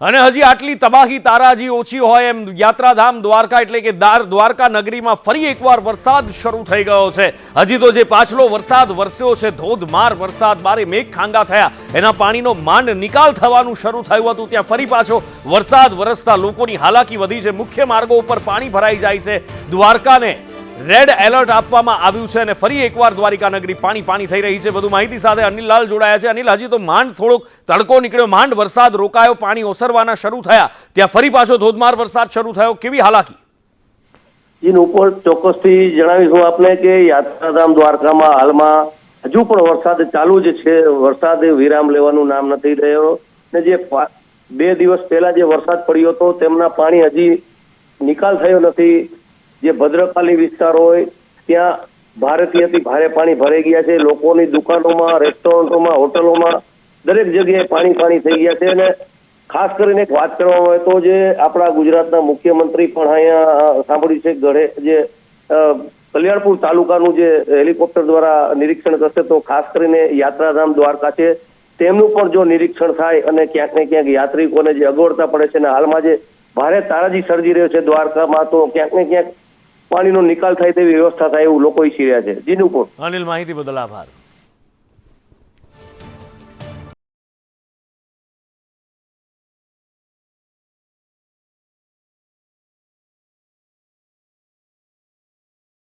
અને હજી આટલી તબાહી તારાજી ઓછી હોય એમ યાત્રાધામ દ્વારકા એટલે કે દાર દ્વારકા નગરીમાં ફરી એકવાર વરસાદ શરૂ થઈ ગયો છે. હજી તો જે પાછલો વરસાદ વરસ્યો છે, ધોધમાર વરસાદ, બારે મેઘ ખાંગા થયા. એના પાણીનો માંડ નિકાલ થવાનું શરૂ થયું હતું. ત્યાં ફરી પાછો વરસાદ વરસતા લોકોની હાલાકી વધી છે. મુખ્ય માર્ગો ઉપર પાણી ભરાઈ જાય છે. દ્વારકાને રેડ એલર્ટ આપવામાં આવ્યું છે અને ફરી એકવાર દ્વારિકા નગરી પાણી પાણી થઈ રહી છે. વધુ માહિતી સાથે અનિલ લાલ જોડાયા છે. અનિલ, હજી તો માંડ થોડોક તડકો નીકળ્યો. માંડ વરસાદ રોકાયો, પાણી ઓસરવાના શરૂ થયા. ત્યાં ફરી પાછો ધોધમાર વરસાદ શરૂ થયો. કેવી હાલાકી? જીન ઉપર ચોક્કસથી જણાવીશું આપને કે યાત્રાધામ દ્વારકામાં હાલમાં હજુ પણ વરસાદ ચાલુ જ છે. વરસાદ વિરામ લેવાનું નામ નથી રહ્યો. ને જે બે દિવસ પહેલા જે વરસાદ પડ્યો હતો, તેમના પાણી હજી નિકાલ થયો નથી. જે ભદ્રકાલી વિસ્તાર હોય, ત્યાં ભારતીયથી ભારે પાણી ભરાઈ ગયા છે. લોકોની દુકાનોમાં, રેસ્ટોરન્ટોમાં, હોટલોમાં દરેક જગ્યાએ પાણી પાણી થઈ ગયા છે. અને ખાસ કરીને એક વાત કરવામાં આવે તો જે આપણા ગુજરાતના મુખ્યમંત્રી પણ અહીંયા સાંભળ્યું છે ગઢે, જે કલ્યાણપુર તાલુકાનું જે હેલિકોપ્ટર દ્વારા નિરીક્ષણ કરશે તો ખાસ કરીને યાત્રાધામ દ્વારકા છે. તેમનું પણ જો નિરીક્ષણ થાય અને ક્યાંક ને ક્યાંક યાત્રિકોને જે અગવડતા પડે છે અને હાલમાં જે ભારે તારાજી સર્જી રહ્યો છે દ્વારકામાં, તો ક્યાંક ને ક્યાંક પાણીનો નિકાલ થાય તેવી વ્યવસ્થા થાય એવું લોકો ઈચ્છી રહ્યા છે. જીનુપુર અનિલ, માહિતી બદલ આભાર.